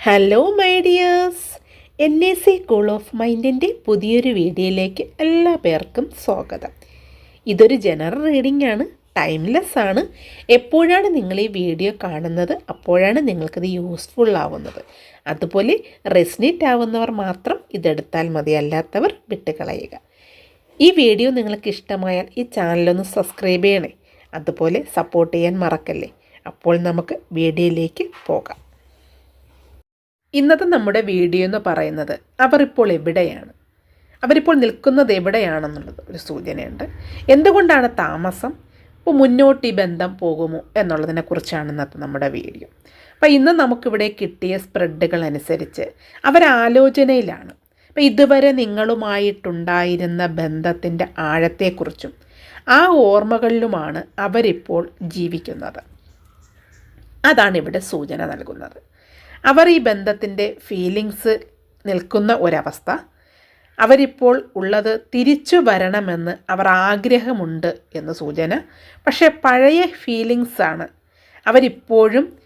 Hello my dears N A C call of മൈൻഡിന്റെ പുതിയൊരു വീഡിയോയിലേക്ക് എല്ലാ പേർക്കും സ്വാഗതം. ഇതൊരു ജനറൽ റീഡിംഗ് ആണ് ടൈംലെസ് ആണ്. എപ്പോഴാണ് നിങ്ങൾ ഈ വീഡിയോ കാണുന്നത്? അപ്പോഴാണ് നിങ്ങൾക്കത് യൂസ്ഫുൾ ആവുന്നത്. അതുപോലെ റെസിനേറ്റ് ആവുന്നവർ മാത്രം ഇതെടുത്താൽ മതി അല്ലാത്തവർ വിട്ടുകളയുക. ഈ വീഡിയോ നിങ്ങൾക്ക് ഇഷ്ടമായാൽ ഈ ചാനലൊന്ന് സബ്സ്ക്രൈബ് ചെയ്യണേ. അതുപോലെ സപ്പോർട്ട് ചെയ്യാൻ മറക്കല്ലേ. അപ്പോൾ നമുക്ക് വീഡിയോയിലേക്ക് പോകാം. ഇന്നത്തെ നമ്മുടെ വീഡിയോ എന്ന് പറയുന്നത് അവർ ഇപ്പോൾ എവിടെയാണ്? അവരിപ്പോൾ നിൽക്കുന്നത് എവിടെയാണെന്നുള്ളത് ഒരു സൂചനയുണ്ട്. എന്തുകൊണ്ടാണ് താമസം? ഇപ്പോൾ മുന്നോട്ട് ഈ ബന്ധം പോകുമോ എന്നുള്ളതിനെ കുറിച്ചാണ് ഇന്നത്തെ നമ്മുടെ വീഡിയോ. അപ്പോൾ ഇന്ന് നമുക്കിവിടെ കിട്ടിയ സ്പ്രെഡുകൾ അനുസരിച്ച് അവരാലോചനയിലാണ്. അപ്പോൾ ഇതുവരെ നിങ്ങളുമായിട്ടുണ്ടായിരുന്ന ബന്ധത്തിന്റെ ആഴത്തെക്കുറിച്ചും ആ ഓർമ്മകളിലുമാണ് അവരിപ്പോൾ ജീവിക്കുന്നത്. അതാണ് ഇവിടെ സൂചന നൽകുന്നത്. അവർ ഈ ബന്ധത്തിന്റെ ഫീലിങ്സ് നിൽക്കുന്ന ഒരവസ്ഥ. അവരിപ്പോൾ ഉള്ളത് തിരിച്ചു വരണമെന്ന് അവർ ആഗ്രഹമുണ്ട് എന്ന് സൂചന. പക്ഷേ പഴയ ഫീലിങ്സാണ് അവരിപ്പോഴും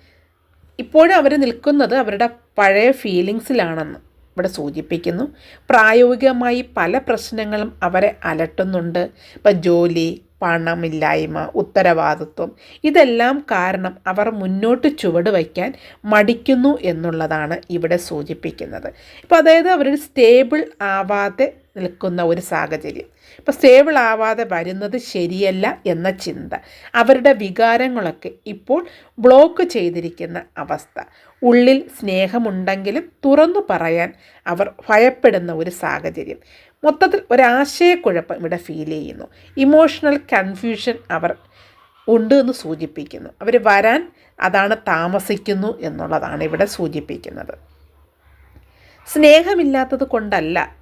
ഇപ്പോഴും അവർ നിൽക്കുന്നത് അവരുടെ പഴയ ഫീലിങ്സിലാണെന്ന് ഇവിടെ സൂചിപ്പിക്കുന്നു. പ്രായോഗികമായി പല പ്രശ്നങ്ങളും അവരെ അലട്ടുന്നുണ്ട്. ഇപ്പം ജോലി പണമില്ലായ്മ ഉത്തരവാദിത്വം. ഇതെല്ലാം കാരണം അവർ മുന്നോട്ട് ചുവട് വയ്ക്കാൻ മടിക്കുന്നു എന്നുള്ളതാണ് ഇവിടെ സൂചിപ്പിക്കുന്നത്. ഇപ്പോൾ അതായത് അവരൊരു സ്റ്റേബിൾ ആവാതെ നിൽക്കുന്ന ഒരു സാഹചര്യം. ഇപ്പോൾ സ്റ്റേബിൾ ആവാതെ വരുന്നത് ശരിയല്ല എന്ന ചിന്ത. അവരുടെ വികാരങ്ങളൊക്കെ ഇപ്പോൾ ബ്ലോക്ക് ചെയ്തിരിക്കുന്ന അവസ്ഥ. ഉള്ളിൽ സ്നേഹമുണ്ടെങ്കിലും തുറന്നു പറയാൻ അവർ ഭയപ്പെടുന്ന ഒരു സാഹചര്യം. മൊത്തത്തിൽ ഒരാശയക്കുഴപ്പം ഇവിടെ ഫീൽ ചെയ്യുന്നു. ഇമോഷണൽ കൺഫ്യൂഷൻ അവർ ഉണ്ട് എന്ന് സൂചിപ്പിക്കുന്നു. അവർ വരാൻ അതാണ് താമസിക്കുന്നു എന്നുള്ളതാണ് ഇവിടെ സൂചിപ്പിക്കുന്നത്. സ്നേഹമില്ലാത്തത് കൊണ്ടല്ല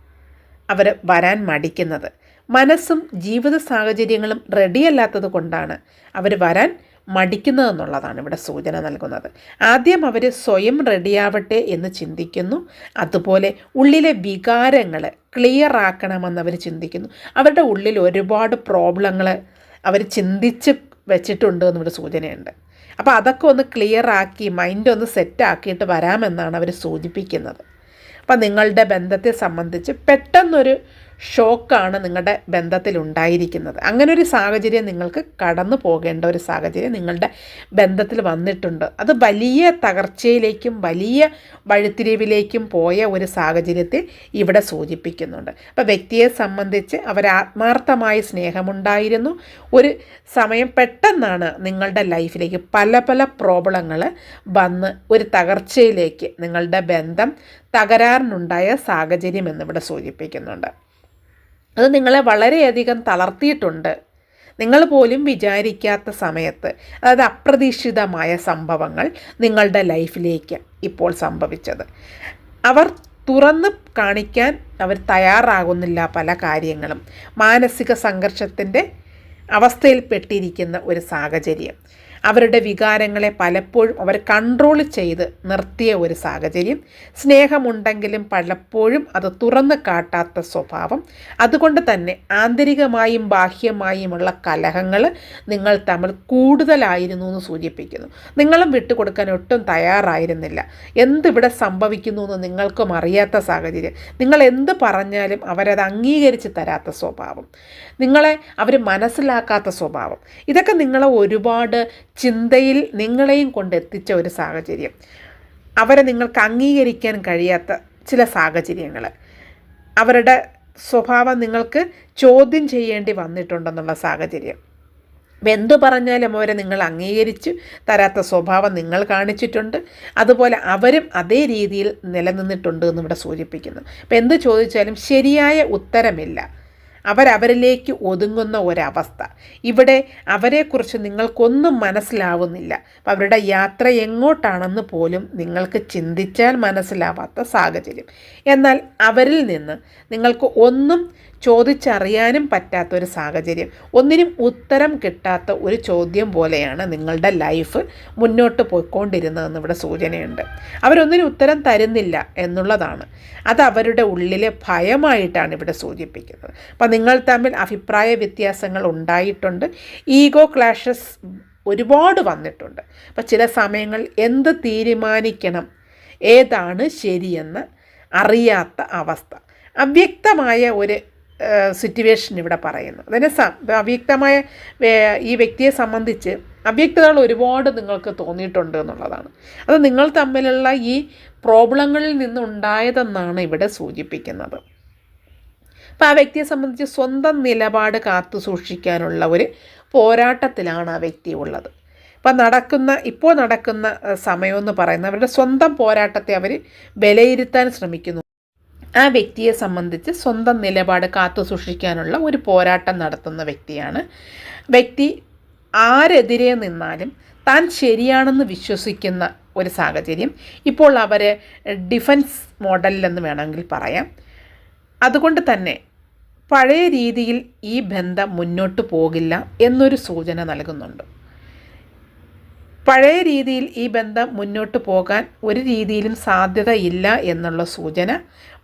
അവർ വരാൻ മടിക്കുന്നത്. മനസ്സും ജീവിത സാഹചര്യങ്ങളും റെഡിയല്ലാത്തത് കൊണ്ടാണ് അവർ വരാൻ മടിക്കുന്നതെന്നുള്ളതാണ് ഇവിടെ സൂചന നൽകുന്നത്. ആദ്യം അവർ സ്വയം റെഡിയാവട്ടെ എന്ന് ചിന്തിക്കുന്നു. അതുപോലെ ഉള്ളിലെ വികാരങ്ങൾ ക്ലിയർ ആക്കണമെന്നവർ ചിന്തിക്കുന്നു. അവരുടെ ഉള്ളിൽ ഒരുപാട് പ്രോബ്ലങ്ങൾ അവർ ചിന്തിച്ച് വെച്ചിട്ടുണ്ട് എന്നിവിടെ സൂചനയുണ്ട്. അപ്പോൾ അതൊക്കെ ഒന്ന് ക്ലിയർ ആക്കി മൈൻഡ് ഒന്ന് സെറ്റ് ആക്കിയിട്ട് വരാമെന്നാണ് അവർ സൂചിപ്പിക്കുന്നത്. അപ്പം നിങ്ങളുടെ ബന്ധത്തെ സംബന്ധിച്ച് പെട്ടെന്നൊരു ഷോക്കാണ് നിങ്ങളുടെ ബന്ധത്തിൽ ഉണ്ടായിരിക്കുന്നത് അങ്ങനെ ഒരു സാഹചര്യം നിങ്ങൾക്ക് കടന്നു പോകേണ്ട ഒരു സാഹചര്യം നിങ്ങളുടെ ബന്ധത്തിൽ വന്നിട്ടുണ്ട്. അത് വലിയ തകർച്ചയിലേക്കും വലിയ വഴിത്തിരിവിലേക്കും പോയ ഒരു സാഹചര്യത്തെ ഇവിടെ സൂചിപ്പിക്കുന്നുണ്ട്. അപ്പോൾ വ്യക്തിയെ സംബന്ധിച്ച് അവർ ആത്മാർത്ഥമായ സ്നേഹമുണ്ടായിരുന്നു. ഒരു സമയം പെട്ടെന്നാണ് നിങ്ങളുടെ ലൈഫിലേക്ക് പല പല പ്രോബ്ലങ്ങൾ വന്ന് ഒരു തകർച്ചയിലേക്ക് നിങ്ങളുടെ ബന്ധം തകരാറിനുണ്ടായ സാഹചര്യം എന്നിവിടെ സൂചിപ്പിക്കുന്നുണ്ട്. അത് നിങ്ങളെ വളരെയധികം തളർത്തിയിട്ടുണ്ട്. നിങ്ങൾ പോലും വിചാരിക്കാത്ത സമയത്ത് അതായത് അപ്രതീക്ഷിതമായ സംഭവങ്ങൾ നിങ്ങളുടെ ലൈഫിലേക്ക് ഇപ്പോൾ സംഭവിച്ചത്. അവർ തുറന്ന് കാണിക്കാൻ അവർ തയ്യാറാകുന്നില്ല പല കാര്യങ്ങളും. മാനസിക സംഘർഷത്തിന്റെ അവസ്ഥയിൽപ്പെട്ടിരിക്കുന്ന ഒരു സാഹചര്യം. അവരുടെ വികാരങ്ങളെ പലപ്പോഴും അവർ കൺട്രോൾ ചെയ്ത് നിർത്തിയ ഒരു സാഹചര്യം. സ്നേഹമുണ്ടെങ്കിലും പലപ്പോഴും അത് തുറന്നു കാട്ടാത്ത സ്വഭാവം. അതുകൊണ്ട് തന്നെ ആന്തരികമായും ബാഹ്യമായുമുള്ള കലഹങ്ങൾ നിങ്ങൾ തമ്മിൽ കൂടുതലായിരുന്നു എന്ന് സൂചിപ്പിക്കുന്നു. നിങ്ങളും വിട്ടുകൊടുക്കാൻ ഒട്ടും തയ്യാറായിരുന്നില്ല. എന്തിവിടെ സംഭവിക്കുന്നു എന്ന് നിങ്ങൾക്കും അറിയാത്ത സാഹചര്യം. നിങ്ങൾ എന്ത് പറഞ്ഞാലും അവരത് അംഗീകരിച്ച് തരാത്ത സ്വഭാവം. നിങ്ങളെ അവർ മനസ്സിലാക്കാത്ത സ്വഭാവം. ഇതൊക്കെ നിങ്ങളെ ഒരുപാട് ചിന്തയിൽ നിങ്ങളെയും കൊണ്ടെത്തിച്ച ഒരു സാഹചര്യം. അവരെ നിങ്ങൾക്ക് അംഗീകരിക്കാൻ കഴിയാത്ത ചില സാഹചര്യങ്ങൾ. അവരുടെ സ്വഭാവം നിങ്ങൾക്ക് ചോദ്യം ചെയ്യേണ്ടി വന്നിട്ടുണ്ടെന്നുള്ള സാഹചര്യം. എന്തു പറഞ്ഞാലും അവരെ നിങ്ങൾ അംഗീകരിച്ചു തരാത്ത സ്വഭാവം നിങ്ങൾ കാണിച്ചിട്ടുണ്ട്. അതുപോലെ അവരും അതേ രീതിയിൽ നിലനിന്നിട്ടുണ്ട് എന്നിവിടെ സൂചിപ്പിക്കുന്നു. അപ്പം എന്ത് ചോദിച്ചാലും ശരിയായ ഉത്തരമില്ല. അവരവരിലേക്ക് ഒതുങ്ങുന്ന ഒരവസ്ഥ. ഇവിടെ അവരെക്കുറിച്ച് നിങ്ങൾക്കൊന്നും മനസ്സിലാവുന്നില്ല. അവരുടെ യാത്ര എങ്ങോട്ടാണെന്ന് പോലും നിങ്ങൾക്ക് ചിന്തിച്ചാൽ മനസ്സിലാവാത്ത സാഹചര്യം. എന്നാൽ അവരിൽ നിന്ന് നിങ്ങൾക്ക് ഒന്നും ചോദിച്ചറിയാനും പറ്റാത്ത ഒരു സാഹചര്യം. ഒന്നിനും ഉത്തരം കിട്ടാത്ത ഒരു ചോദ്യം പോലെയാണ് നിങ്ങളുടെ ലൈഫ് മുന്നോട്ട് പോയിക്കൊണ്ടിരുന്നതെന്ന് ഇവിടെ സൂചനയുണ്ട്. അവരൊന്നിനും ഉത്തരം തരുന്നില്ല എന്നുള്ളതാണ്. അത് അവരുടെ ഉള്ളിലെ ഭയമായിട്ടാണ് ഇവിടെ സൂചിപ്പിക്കുന്നത്. അപ്പം നിങ്ങൾ തമ്മിൽ അഭിപ്രായ വ്യത്യാസങ്ങൾ ഉണ്ടായിട്ടുണ്ട്. ഈഗോ ക്ലാഷസ് ഒരുപാട് വന്നിട്ടുണ്ട്. അപ്പം ചില സമയങ്ങൾ എന്ത് തീരുമാനിക്കണം ഏതാണ് ശരിയെന്ന് അറിയാത്ത അവസ്ഥ. അവ്യക്തമായ ഒരു സിറ്റുവേഷൻ ഇവിടെ പറയുന്നു അതിന് അവ്യക്തമായ ഈ വ്യക്തിയെ സംബന്ധിച്ച് അവ്യക്തതകൾ ഒരുപാട് നിങ്ങൾക്ക് തോന്നിയിട്ടുണ്ട് എന്നുള്ളതാണ്. അത് നിങ്ങൾ തമ്മിലുള്ള ഈ പ്രോബ്ലങ്ങളിൽ നിന്നുണ്ടായതെന്നാണ് ഇവിടെ സൂചിപ്പിക്കുന്നത്. അപ്പോൾ ആ വ്യക്തിയെ സംബന്ധിച്ച് സ്വന്തം നിലപാട് കാത്തു സൂക്ഷിക്കാനുള്ള ഒരു പോരാട്ടത്തിലാണ് ആ വ്യക്തി ഉള്ളത്. ഇപ്പം നടക്കുന്ന ഇപ്പോൾ നടക്കുന്ന സമയമെന്ന് പറയുന്നത് അവരുടെ സ്വന്തം പോരാട്ടത്തെ അവർ വിലയിരുത്താൻ ശ്രമിക്കുന്നു. ആ വ്യക്തിയെ സംബന്ധിച്ച് സ്വന്തം നിലപാട് കാത്തു സൂക്ഷിക്കാനുള്ള ഒരു പോരാട്ടം നടത്തുന്ന വ്യക്തിയാണ്. വ്യക്തി ആരെതിരെ നിന്നാലും താൻ ശരിയാണെന്ന് വിശ്വസിക്കുന്ന ഒരു സാഹചര്യം. ഇപ്പോൾ അവരെ ഡിഫൻസ് മോഡലിലെന്ന് വേണമെങ്കിൽ പറയാം. അതുകൊണ്ട് തന്നെ പഴയ രീതിയിൽ ഈ ബന്ധം മുന്നോട്ട് പോകില്ല എന്നൊരു സൂചന നൽകുന്നുണ്ട്. പഴയ രീതിയിൽ ഈ ബന്ധം മുന്നോട്ട് പോകാൻ ഒരു രീതിയിലും സാധ്യതയില്ല എന്നുള്ള സൂചന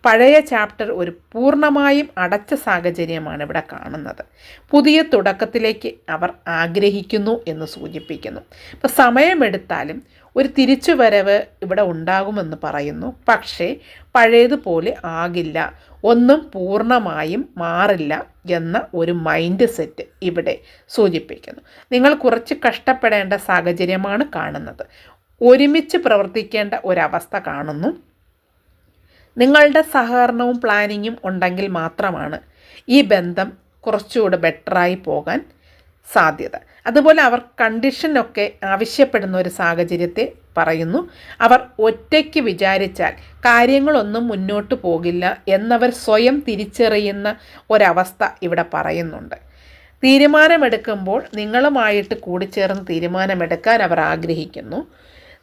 പഴയ ചാപ്റ്റർ ഒരു പൂർണമായും അടച്ച സാഹചര്യമാണ് ഇവിടെ കാണുന്നത്. പുതിയ തുടക്കത്തിലേക്ക് അവർ ആഗ്രഹിക്കുന്നു എന്ന് സൂചിപ്പിക്കുന്നു. അപ്പോൾ സമയമെടുത്താലും ഒരു തിരിച്ചുവരവ് ഇവിടെ ഉണ്ടാകുമെന്ന് പറയുന്നു. പക്ഷേ പഴയതുപോലെ ആകില്ല. ഒന്നും പൂർണമായും മാറില്ല എന്ന ഒരു മൈൻഡ് സെറ്റ് ഇവിടെ സൂചിപ്പിക്കുന്നു. നിങ്ങൾ കുറച്ച് കഷ്ടപ്പെടേണ്ട സാഹചര്യമാണ് കാണുന്നത്. ഒരുമിച്ച് പ്രവർത്തിക്കേണ്ട ഒരവസ്ഥ കാണുന്നു. നിങ്ങളുടെ സഹകരണവും പ്ലാനിങ്ങും ഉണ്ടെങ്കിൽ മാത്രമാണ് ഈ ബന്ധം കുറച്ചുകൂടെ ബെറ്ററായി പോകാൻ സാധ്യത. അതുപോലെ അവർ കണ്ടീഷനൊക്കെ ആവശ്യപ്പെടുന്ന ഒരു സാഹചര്യത്തെ പറയുന്നു. അവർ ഒറ്റയ്ക്ക് വിചാരിച്ചാൽ കാര്യങ്ങളൊന്നും മുന്നോട്ട് പോകില്ല എന്നവർ സ്വയം തിരിച്ചറിയുന്ന ഒരവസ്ഥ ഇവിടെ പറയുന്നുണ്ട്. തീരുമാനമെടുക്കുമ്പോൾ നിങ്ങളുമായിട്ട് കൂടിച്ചേർന്ന് തീരുമാനമെടുക്കാൻ അവർ ആഗ്രഹിക്കുന്നു.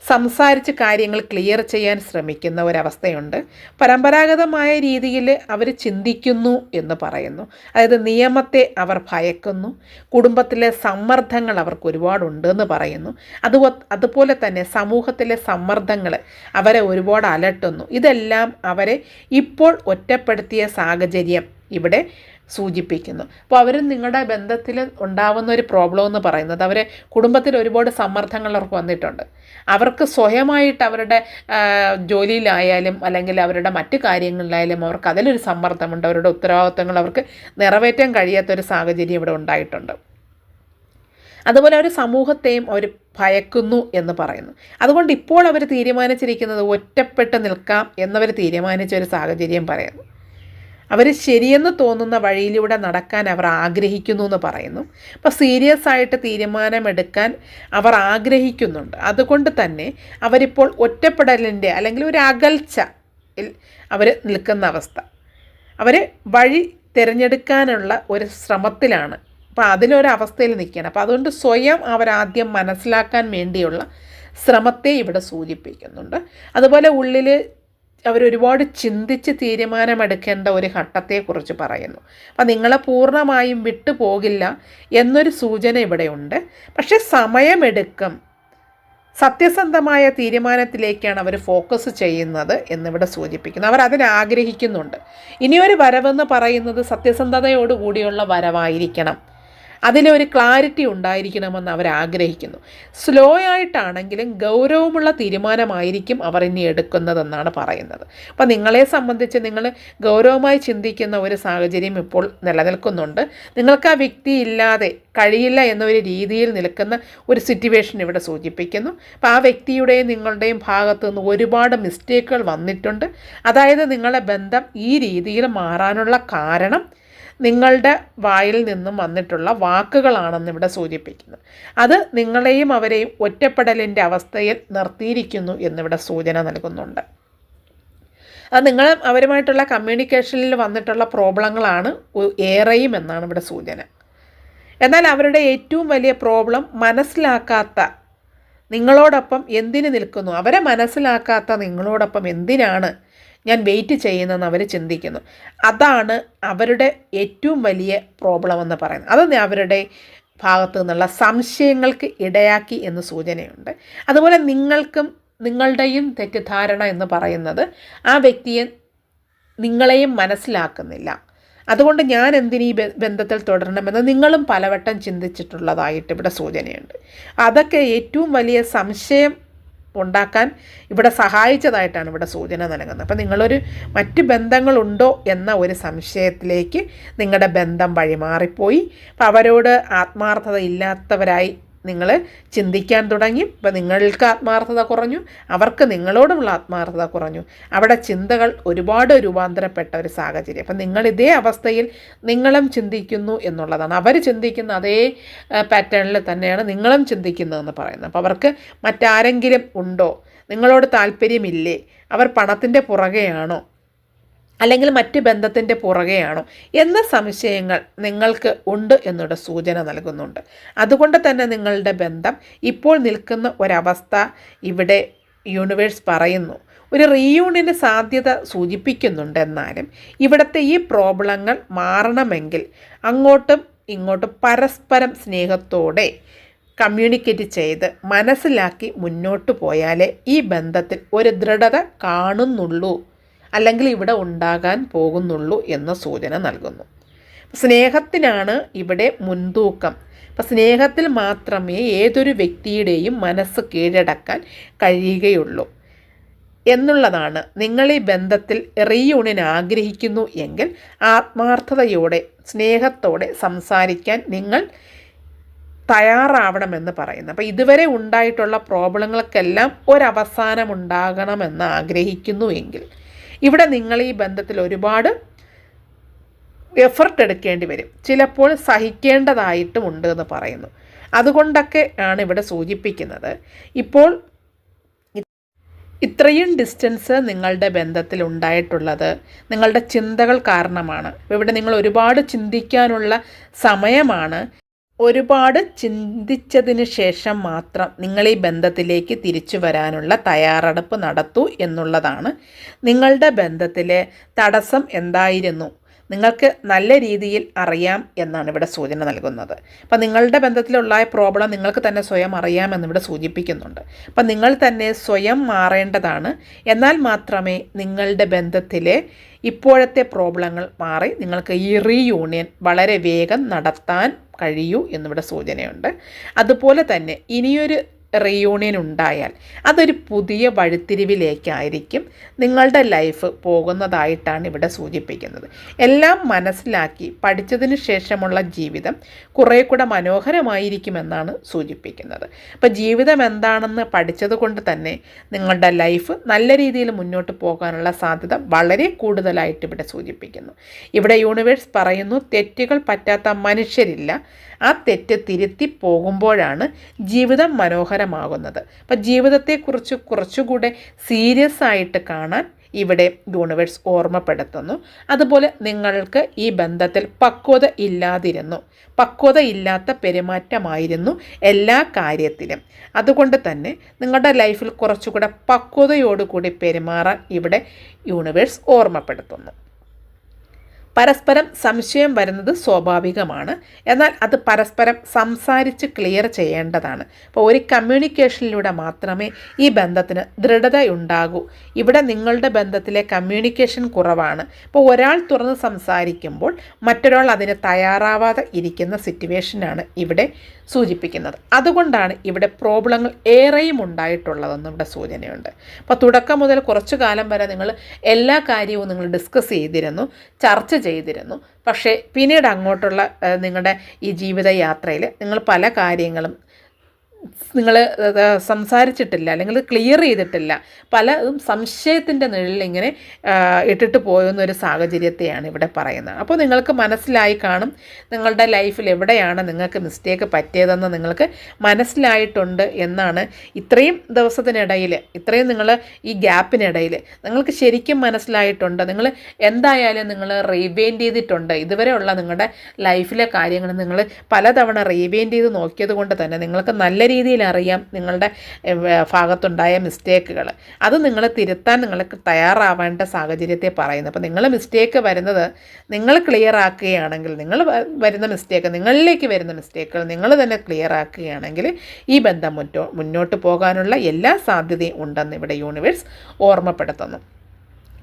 സംസാരിച്ച് കാര്യങ്ങൾ ക്ലിയർ ചെയ്യാൻ ശ്രമിക്കുന്ന ഒരവസ്ഥയുണ്ട്. പരമ്പരാഗതമായ രീതിയിൽ അവർ ചിന്തിക്കുന്നു എന്ന് പറയുന്നു. അതായത് നിയമത്തെ അവർ ഭയക്കുന്നു. കുടുംബത്തിലെ സമ്മർദ്ദങ്ങൾ അവർക്ക് ഒരുപാടുണ്ട് എന്ന് പറയുന്നു. അത് അതുപോലെ തന്നെ സമൂഹത്തിലെ സമ്മർദ്ദങ്ങൾ അവരെ ഒരുപാട് അലട്ടുന്നു. ഇതെല്ലാം അവരെ ഇപ്പോൾ ഒറ്റപ്പെടുത്തിയ സാഹചര്യം ഇവിടെ സൂചിപ്പിക്കുന്നു. അപ്പോൾ അവർ നിങ്ങളുടെ ബന്ധത്തിൽ ഉണ്ടാവുന്ന ഒരു പ്രോബ്ലം എന്ന് പറയുന്നത് അവരെ കുടുംബത്തിൽ ഒരുപാട് സമ്മർദ്ദങ്ങൾ അവർക്ക് വന്നിട്ടുണ്ട്. അവർക്ക് സ്വയമായിട്ട് അവരുടെ ജോലിയിലായാലും അല്ലെങ്കിൽ അവരുടെ മറ്റ് കാര്യങ്ങളിലായാലും അവർക്ക് അതിലൊരു സമ്മർദ്ദമുണ്ട്. അവരുടെ ഉത്തരവാദിത്തങ്ങൾ അവർക്ക് നിറവേറ്റാൻ കഴിയാത്തൊരു സാഹചര്യം ഇവിടെ ഉണ്ടായിട്ടുണ്ട്. അതുപോലെ അവർ സമൂഹത്തെയും അവർ ഭയക്കുന്നു എന്ന് പറയുന്നു. അതുകൊണ്ട് ഇപ്പോൾ അവർ തീരുമാനിച്ചിരിക്കുന്നത് ഒറ്റപ്പെട്ട് നിൽക്കാം എന്നവർ തീരുമാനിച്ച ഒരു സാഹചര്യം പറയുന്നു. അവർ ശരിയെന്ന് തോന്നുന്ന വഴിയിലൂടെ നടക്കാൻ അവർ ആഗ്രഹിക്കുന്നു എന്ന് പറയുന്നു. അപ്പോൾ സീരിയസ് ആയിട്ട് തീരുമാനമെടുക്കാൻ അവർ ആഗ്രഹിക്കുന്നുണ്ട്. അതുകൊണ്ട് തന്നെ അവരിപ്പോൾ ഒറ്റപ്പെടലിന്റെ അല്ലെങ്കിൽ ഒരു അകൽച്ച അവർ നിൽക്കുന്ന അവസ്ഥ. അവർ വഴി തിരഞ്ഞെടുക്കാനുള്ള ഒരു ശ്രമത്തിലാണ്. അപ്പോൾ അതിലൊരവസ്ഥയിൽ നിൽക്കുകയാണ്. അപ്പോൾ അതുകൊണ്ട് സ്വയം അവരാദ്യം മനസ്സിലാക്കാൻ വേണ്ടിയുള്ള ശ്രമത്തെ ഇവിടെ സൂചിപ്പിക്കുന്നുണ്ട്. അതുപോലെ ഉള്ളിൽ അവരൊരുപാട് ചിന്തിച്ച് തീരുമാനമെടുക്കേണ്ട ഒരു ഘട്ടത്തെക്കുറിച്ച് പറയുന്നു. അപ്പം നിങ്ങളെ പൂർണമായും വിട്ടുപോകില്ല എന്നൊരു സൂചന ഇവിടെയുണ്ട്. പക്ഷേ സമയമെടുക്കും. സത്യസന്ധമായ തീരുമാനത്തിലേക്കാണ് അവർ ഫോക്കസ് ചെയ്യുന്നത് എന്നിവിടെ സൂചിപ്പിക്കുന്നു. അവർ അതിനെ ആഗ്രഹിക്കുന്നുണ്ട്. ഇനിയൊരു വരവെന്ന് പറയുന്നത് സത്യസന്ധതയോടുകൂടിയുള്ള വരവായിരിക്കണം. അതിലൊരു ക്ലാരിറ്റി ഉണ്ടായിരിക്കണമെന്ന് അവർ ആഗ്രഹിക്കുന്നു. സ്ലോ ആയിട്ടാണെങ്കിലും ഗൗരവമുള്ള തീരുമാനമായിരിക്കും അവർ ഇനി എടുക്കുന്നതെന്നാണ് പറയുന്നത്. അപ്പം നിങ്ങളെ സംബന്ധിച്ച് നിങ്ങൾ ഗൗരവമായി ചിന്തിക്കുന്ന ഒരു സാഹചര്യം ഇപ്പോൾ നിലനിൽക്കുന്നുണ്ട്. നിങ്ങൾക്ക് ആ വ്യക്തി ഇല്ലാതെ കഴിയില്ല എന്നൊരു രീതിയിൽ നിൽക്കുന്ന ഒരു സിറ്റുവേഷൻ ഇവിടെ സൂചിപ്പിക്കുന്നു. അപ്പോൾ ആ വ്യക്തിയുടെയും നിങ്ങളുടെയും ഭാഗത്തു നിന്ന് ഒരുപാട് മിസ്റ്റേക്കുകൾ വന്നിട്ടുണ്ട്. അതായത് നിങ്ങളുടെ ബന്ധം ഈ രീതിയിൽ മാറാനുള്ള കാരണം നിങ്ങളുടെ വായിൽ നിന്നും വന്നിട്ടുള്ള വാക്കുകളാണെന്ന് ഇവിടെ സൂചിപ്പിക്കുന്നത് അത് നിങ്ങളെയും അവരെയും ഒറ്റപ്പെടലിന്റെ അവസ്ഥയിൽ നിർത്തിയിരിക്കുന്നു എന്നിവിടെ സൂചന നൽകുന്നുണ്ട്. അത് നിങ്ങൾ അവരുമായിട്ടുള്ള കമ്മ്യൂണിക്കേഷനിൽ വന്നിട്ടുള്ള പ്രോബ്ലങ്ങളാണ് ഏറെയും എന്നാണ് ഇവിടെ സൂചന. എന്നാൽ അവരുടെ ഏറ്റവും വലിയ പ്രോബ്ലം മനസ്സിലാക്കാത്ത നിങ്ങളോടൊപ്പം എന്തിനു നിൽക്കുന്നു? അവരെ മനസ്സിലാക്കാത്ത നിങ്ങളോടൊപ്പം എന്തിനാണ് ഞാൻ വെയിറ്റ് ചെയ്യുന്നതെന്ന് അവർ ചിന്തിക്കുന്നു. അതാണ് അവരുടെ ഏറ്റവും വലിയ പ്രോബ്ലം എന്ന് പറയുന്നത്. അത് അവരുടെ ഭാഗത്തു നിന്നുള്ള സംശയങ്ങൾക്ക് ഇടയാക്കി എന്ന് സൂചനയുണ്ട്. അതുപോലെ നിങ്ങൾക്കും നിങ്ങളുടെയും തെറ്റിദ്ധാരണ എന്ന് പറയുന്നത് ആ വ്യക്തിയെ നിങ്ങളെയും മനസ്സിലാക്കുന്നില്ല. അതുകൊണ്ട് ഞാൻ എന്തിനീ ബന്ധത്തിൽ തുടരണമെന്ന് നിങ്ങളും പലവട്ടം ചിന്തിച്ചിട്ടുള്ളതായിട്ട് ഇവിടെ സൂചനയുണ്ട്. അതൊക്കെ ഏറ്റവും വലിയ സംശയം ഉണ്ടാക്കാൻ ഇവിടെ സഹായിച്ചതായിട്ടാണ് ഇവിടെ സൂചന നൽകുന്നത്. അപ്പം നിങ്ങളൊരു മറ്റ് ബന്ധങ്ങളുണ്ടോ എന്ന ഒരു സംശയത്തിലേക്ക് നിങ്ങളുടെ ബന്ധം വഴിമാറിപ്പോയി. അപ്പം അവരോട് ആത്മാർത്ഥത ഇല്ലാത്തവരായി നിങ്ങൾ ചിന്തിക്കാൻ തുടങ്ങി. ഇപ്പം നിങ്ങൾക്ക് ആത്മാർത്ഥത കുറഞ്ഞു. അവർക്ക് നിങ്ങളോടുമുള്ള ആത്മാർത്ഥത കുറഞ്ഞു. അവിടെ ചിന്തകൾ ഒരുപാട് രൂപാന്തരപ്പെട്ട ഒരു സാഹചര്യം. അപ്പം നിങ്ങൾ ഇതേ അവസ്ഥയിൽ നിങ്ങളും ചിന്തിക്കുന്നു എന്നുള്ളതാണ്. അവർ ചിന്തിക്കുന്ന അതേ പാറ്റേണിൽ തന്നെയാണ് നിങ്ങളും ചിന്തിക്കുന്നതെന്ന് പറയുന്നത്. അപ്പോൾ അവർക്ക് മറ്റാരെങ്കിലും ഉണ്ടോ? നിങ്ങളോട് താല്പര്യമില്ലേ? അവർ പണത്തിന്റെ പുറകെയാണോ? അല്ലെങ്കിൽ മറ്റ് ബന്ധത്തിന്റെ പുറകെയാണോ എന്ന സംശയങ്ങൾ നിങ്ങൾക്ക് ഉണ്ട് എന്നുള്ള സൂചന നൽകുന്നുണ്ട്. അതുകൊണ്ട് തന്നെ നിങ്ങളുടെ ബന്ധം ഇപ്പോൾ നിൽക്കുന്ന ഒരവസ്ഥ ഇവിടെ യൂണിവേഴ്സ് പറയുന്നു. ഒരു റീയൂണിന് സാധ്യത സൂചിപ്പിക്കുന്നുണ്ട് എന്നാലും ഇവിടുത്തെ ഈ പ്രോബ്ലങ്ങൾ മാറണമെങ്കിൽ അങ്ങോട്ടും ഇങ്ങോട്ടും പരസ്പരം സ്നേഹത്തോടെ കമ്മ്യൂണിക്കേറ്റ് ചെയ്ത് മനസ്സിലാക്കി മുന്നോട്ട് പോയാലേ ഈ ബന്ധത്തിൽ ഒരു ദൃഢത കാണുന്നുള്ളൂ. അല്ലെങ്കിൽ ഇവിടെ ഉണ്ടാകാൻ പോകുന്നുള്ളൂ എന്ന സൂചന നൽകുന്നു. സ്നേഹത്തിനാണ് ഇവിടെ മുൻതൂക്കം. അപ്പം സ്നേഹത്തിൽ മാത്രമേ ഏതൊരു വ്യക്തിയുടെയും മനസ്സ് കീഴടക്കാൻ കഴിയുകയുള്ളൂ എന്നുള്ളതാണ്. നിങ്ങൾ ഈ ബന്ധത്തിൽ റീയൂണിയൻ ആഗ്രഹിക്കുന്നു എങ്കിൽ ആത്മാർത്ഥതയോടെ സ്നേഹത്തോടെ സംസാരിക്കാൻ നിങ്ങൾ തയ്യാറാവണമെന്ന് പറയുന്നു. അപ്പോൾ ഇതുവരെ ഉണ്ടായിട്ടുള്ള പ്രോബ്ലങ്ങൾക്കെല്ലാം ഒരവസാനം ഉണ്ടാകണമെന്ന് ആഗ്രഹിക്കുന്നു എങ്കിൽ ഇവിടെ നിങ്ങൾ ഈ ബന്ധത്തിൽ ഒരുപാട് എഫർട്ട് എടുക്കേണ്ടി വരും. ചിലപ്പോൾ സഹിക്കേണ്ടതായിട്ടും ഉണ്ട് എന്ന് പറയുന്നു. അതുകൊണ്ടൊക്കെ ആണ് ഇവിടെ സൂചിപ്പിക്കുന്നത്. ഇപ്പോൾ ഇത്രയും ഡിസ്റ്റൻസ് നിങ്ങളുടെ ബന്ധത്തിൽ ഉണ്ടായിട്ടുള്ളത് നിങ്ങളുടെ ചിന്തകൾ കാരണമാണ്. ഇവിടെ നിങ്ങൾ ഒരുപാട് ചിന്തിക്കാനുള്ള സമയമാണ്. ഒരുപാട് ചിന്തിച്ചതിന് ശേഷം മാത്രം നിങ്ങൾ ഈ ബന്ധത്തിലേക്ക് തിരിച്ചു വരാനുള്ള തയ്യാറെടുപ്പ് നടത്തൂ എന്നുള്ളതാണ് നിങ്ങളുടെ ബന്ധത്തിലെ തടസ്സം എന്തായിരുന്നു? നിങ്ങൾക്ക് നല്ല രീതിയിൽ അറിയാം എന്നാണ് ഇവിടെ സൂചന നൽകുന്നത്. അപ്പം നിങ്ങളുടെ ബന്ധത്തിലുള്ള പ്രോബ്ലം നിങ്ങൾക്ക് തന്നെ സ്വയം അറിയാമെന്ന് ഇവിടെ സൂചിപ്പിക്കുന്നുണ്ട്. അപ്പം നിങ്ങൾ തന്നെ സ്വയം മാറേണ്ടതാണ്. എന്നാൽ മാത്രമേ നിങ്ങളുടെ ബന്ധത്തിലെ ഇപ്പോഴത്തെ പ്രോബ്ലങ്ങൾ മാറി. നിങ്ങൾക്ക് ഈ റീയൂണിയൻ വളരെ വേഗം നടത്താൻ കഴിയൂ എന്നിവിടെ സൂചനയുണ്ട്. അതുപോലെ തന്നെ ഇനിയൊരു റീയൂണിയൻ ഉണ്ടായാൽ അതൊരു പുതിയ വഴിത്തിരിവിലേക്കായിരിക്കും നിങ്ങളുടെ ലൈഫ് പോകുന്നതായിട്ടാണ് ഇവിടെ സൂചിപ്പിക്കുന്നത്. എല്ലാം മനസ്സിലാക്കി പഠിച്ചതിന് ശേഷമുള്ള ജീവിതം കുറേ കൂടെ മനോഹരമായിരിക്കുമെന്നാണ് സൂചിപ്പിക്കുന്നത്. അപ്പോൾ ജീവിതം എന്താണെന്ന് പഠിച്ചത് കൊണ്ട് തന്നെ നിങ്ങളുടെ ലൈഫ് നല്ല രീതിയിൽ മുന്നോട്ട് പോകാനുള്ള സാധ്യത വളരെ കൂടുതലായിട്ട് ഇവിടെ സൂചിപ്പിക്കുന്നു. ഇവിടെ യൂണിവേഴ്സ് പറയുന്നു തെറ്റുകൾ പറ്റാത്ത മനുഷ്യരില്ല. ആ തെറ്റ് തിരുത്തി പോകുമ്പോഴാണ് ജീവിതം മനോഹരമാകുന്നത് അപ്പം ജീവിതത്തെക്കുറിച്ച് കുറച്ചുകൂടെ സീരിയസ് ആയിട്ട് കാണാൻ ഇവിടെ യൂണിവേഴ്സ് ഓർമ്മപ്പെടുത്തുന്നു. അതുപോലെ നിങ്ങൾക്ക് ഈ ബന്ധത്തിൽ പക്വത ഇല്ലാതിരുന്നു. പക്വത ഇല്ലാത്ത പെരുമാറ്റമായിരുന്നു എല്ലാ കാര്യത്തിലും. അതുകൊണ്ട് തന്നെ നിങ്ങളുടെ ലൈഫിൽ കുറച്ചുകൂടെ പക്വതയോടുകൂടി പെരുമാറാൻ ഇവിടെ യൂണിവേഴ്സ് ഓർമ്മപ്പെടുത്തുന്നു. പരസ്പരം സംശയം വരുന്നത് സ്വാഭാവികമാണ്. എന്നാൽ അത് പരസ്പരം സംസാരിച്ച് ക്ലിയർ ചെയ്യേണ്ടതാണ്. അപ്പോൾ ഒരു കമ്മ്യൂണിക്കേഷനിലൂടെ മാത്രമേ ഈ ബന്ധത്തിന് ദൃഢതയുണ്ടാകൂ. ഇവിടെ നിങ്ങളുടെ ബന്ധത്തിലെ കമ്മ്യൂണിക്കേഷൻ കുറവാണ്. ഇപ്പോൾ ഒരാൾ തുറന്ന് സംസാരിക്കുമ്പോൾ മറ്റൊരാൾ അതിന് തയ്യാറാവാതെ ഇരിക്കുന്ന സിറ്റുവേഷനാണ് ഇവിടെ സൂചിപ്പിക്കുന്നത്. അതുകൊണ്ടാണ് ഇവിടെ പ്രോബ്ലങ്ങൾ ഏറെയും ഉണ്ടായിട്ടുള്ളതെന്ന് ഇവിടെ സൂചനയുണ്ട്. അപ്പോൾ തുടക്കം മുതൽ കുറച്ചു കാലം വരെ നിങ്ങൾ എല്ലാ കാര്യവും നിങ്ങൾ ഡിസ്കസ് ചെയ്തിരുന്നു ചർച്ച ചെയ്തിരുന്നു. പക്ഷേ പിന്നീട് അങ്ങോട്ടുള്ള നിങ്ങളുടെ ഈ ജീവിതയാത്രയിൽ നിങ്ങൾ പല കാര്യങ്ങളും നിങ്ങൾ സംസാരിച്ചിട്ടില്ല അല്ലെങ്കിൽ ക്ലിയർ ചെയ്തിട്ടില്ല പലതും സംശയത്തിന്റെ നിഴലിൽ ഇങ്ങനെ ഇട്ടിട്ട് പോയെന്നൊരു സാഹചര്യത്തെയാണ് ഇവിടെ പറയുന്നത്. അപ്പോൾ നിങ്ങൾക്ക് മനസ്സിലായി കാണും നിങ്ങളുടെ ലൈഫിൽ എവിടെയാണ് നിങ്ങൾക്ക് മിസ്റ്റേക്ക് പറ്റിയതെന്ന് നിങ്ങൾക്ക് മനസ്സിലായിട്ടുണ്ട് എന്നാണ് ഇത്രയും ദിവസത്തിനിടയിൽ ഇത്രയും നിങ്ങൾ ഈ ഗ്യാപ്പിനിടയിൽ നിങ്ങൾക്ക് ശരിക്കും മനസ്സിലായിട്ടുണ്ട് നിങ്ങൾ എന്തായാലും നിങ്ങൾ റീവൈൻഡ് ചെയ്തിട്ടുണ്ട്. ഇതുവരെയുള്ള നിങ്ങളുടെ ലൈഫിലെ കാര്യങ്ങൾ നിങ്ങൾ പലതവണ റീവൈൻഡ് ചെയ്ത് നോക്കിയത് കൊണ്ട് തന്നെ നിങ്ങൾക്ക് നല്ല രീതിയിൽ അറിയാം നിങ്ങളുടെ ഭാഗത്തുണ്ടായ മിസ്റ്റേക്കുകൾ അത് നിങ്ങൾ തിരുത്താൻ നിങ്ങൾക്ക് തയ്യാറാവേണ്ട സാഹചര്യത്തെ പറയുന്നു. അപ്പോൾ നിങ്ങൾ മിസ്റ്റേക്ക് വരുന്നത് നിങ്ങൾ ക്ലിയർ ആക്കുകയാണെങ്കിൽ നിങ്ങൾ വരുന്ന മിസ്റ്റേക്ക് നിങ്ങളിലേക്ക് വരുന്ന മിസ്റ്റേക്കുകൾ നിങ്ങൾ തന്നെ ക്ലിയർ ആക്കുകയാണെങ്കിൽ ഈ ബന്ധം മുന്നോ മുന്നോട്ട് പോകാനുള്ള എല്ലാ സാധ്യതയും ഉണ്ടെന്ന് ഇവിടെ യൂണിവേഴ്സ് ഓർമ്മപ്പെടുത്തുന്നു.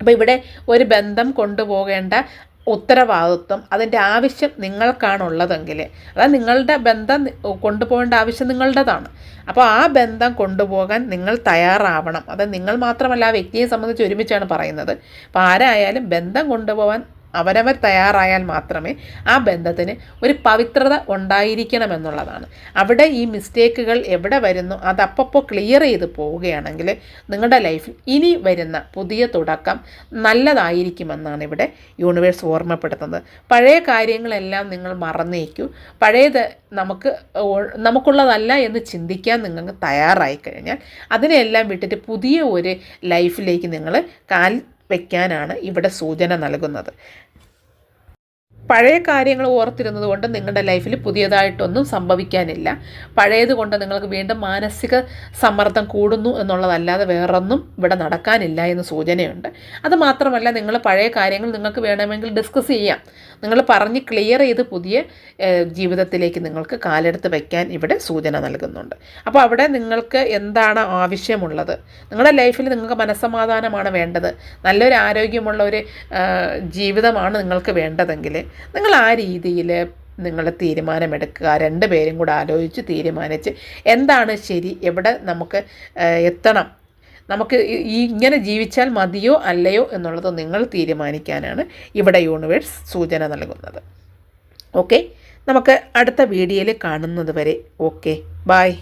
അപ്പോൾ ഇവിടെ ഒരു ബന്ധം കൊണ്ടുപോകേണ്ട ഉത്തരവാദിത്വം അതിന്റെ ആവശ്യം നിങ്ങൾക്കാണുള്ളതെങ്കിൽ അതായത് നിങ്ങളുടെ ബന്ധം കൊണ്ടുപോകേണ്ട ആവശ്യം നിങ്ങളുടേതാണ്. അപ്പോൾ ആ ബന്ധം കൊണ്ടുപോകാൻ നിങ്ങൾ തയ്യാറാവണം. അത് നിങ്ങൾ മാത്രമല്ല ആ വ്യക്തിയെ സംബന്ധിച്ച് ഒരുമിച്ചാണ് പറയുന്നത്. അപ്പോൾ ആരായാലും ബന്ധം കൊണ്ടുപോകാൻ അവരവർ തയ്യാറായാൽ മാത്രമേ ആ ബന്ധത്തിന് ഒരു പവിത്രത ഉണ്ടായിരിക്കണമെന്നുള്ളതാണ്. അവിടെ ഈ മിസ്റ്റേക്കുകൾ എവിടെ വരുന്നു അത് അപ്പപ്പോൾ ക്ലിയർ ചെയ്ത് പോവുകയാണെങ്കിൽ നിങ്ങളുടെ ലൈഫിൽ ഇനി വരുന്ന പുതിയ തുടക്കം നല്ലതായിരിക്കുമെന്നാണ് ഇവിടെ യൂണിവേഴ്സ് ഓർമ്മപ്പെടുത്തുന്നത്. പഴയ കാര്യങ്ങളെല്ലാം നിങ്ങൾ മറന്നേക്കൂ. പഴയത് നമുക്ക് നമുക്കുള്ളതല്ല എന്ന് ചിന്തിക്കാൻ നിങ്ങൾക്ക് തയ്യാറായി കഴിഞ്ഞാൽ അതിനെല്ലാം വിട്ടിട്ട് പുതിയ ഒരു ലൈഫിലേക്ക് നിങ്ങൾ കാൽ വയ്ക്കാനാണ് ഇവിടെ സൂചന നൽകുന്നത്. പഴയ കാര്യങ്ങൾ ഓർത്തിരുന്നത് കൊണ്ട് നിങ്ങളുടെ ലൈഫിൽ പുതിയതായിട്ടൊന്നും സംഭവിക്കാനില്ല. പഴയത് കൊണ്ട് നിങ്ങൾക്ക് വീണ്ടും മാനസിക സമ്മർദ്ദം കൂടുന്നു എന്നുള്ളതല്ലാതെ വേറൊന്നും ഇവിടെ നടക്കാനില്ല എന്ന് സൂചനയുണ്ട്. അത് മാത്രമല്ല നിങ്ങൾ പഴയ കാര്യങ്ങൾ നിങ്ങൾക്ക് വേണമെങ്കിൽ ഡിസ്കസ് ചെയ്യാം. നിങ്ങൾ പറഞ്ഞ് ക്ലിയർ ചെയ്ത് പുതിയ ജീവിതത്തിലേക്ക് നിങ്ങൾക്ക് കാലെടുത്ത് വയ്ക്കാൻ ഇവിടെ സൂചന നൽകുന്നുണ്ട്. അപ്പോൾ അവിടെ നിങ്ങൾക്ക് എന്താണ് ആവശ്യമുള്ളത്? നിങ്ങളുടെ ലൈഫിൽ നിങ്ങൾക്ക് മനസ്സമാധാനമാണ് വേണ്ടത്. നല്ലൊരു ആരോഗ്യമുള്ള ഒരു ജീവിതമാണ് നിങ്ങൾക്ക് വേണ്ടതെങ്കിൽ നിങ്ങൾ ആ രീതിയിൽ നിങ്ങൾ തീരുമാനമെടുക്കുക. രണ്ട് പേരും കൂടെ ആലോചിച്ച് തീരുമാനിച്ച് എന്താണ് ശരി എവിടെ നമുക്ക് എത്തണം? നമുക്ക് ഈ- ഇങ്ങനെ ജീവിച്ചാൽ മതിയോ അല്ലയോ എന്നുള്ളത് നിങ്ങൾ തീരുമാനിക്കാനാണ് ഇവിടെ യൂണിവേഴ്സ് സൂചന നൽകുന്നത്. ഓക്കെ നമുക്ക് അടുത്ത വീഡിയോയിൽ കാണുന്നത് വരെ ഓക്കെ ബായ്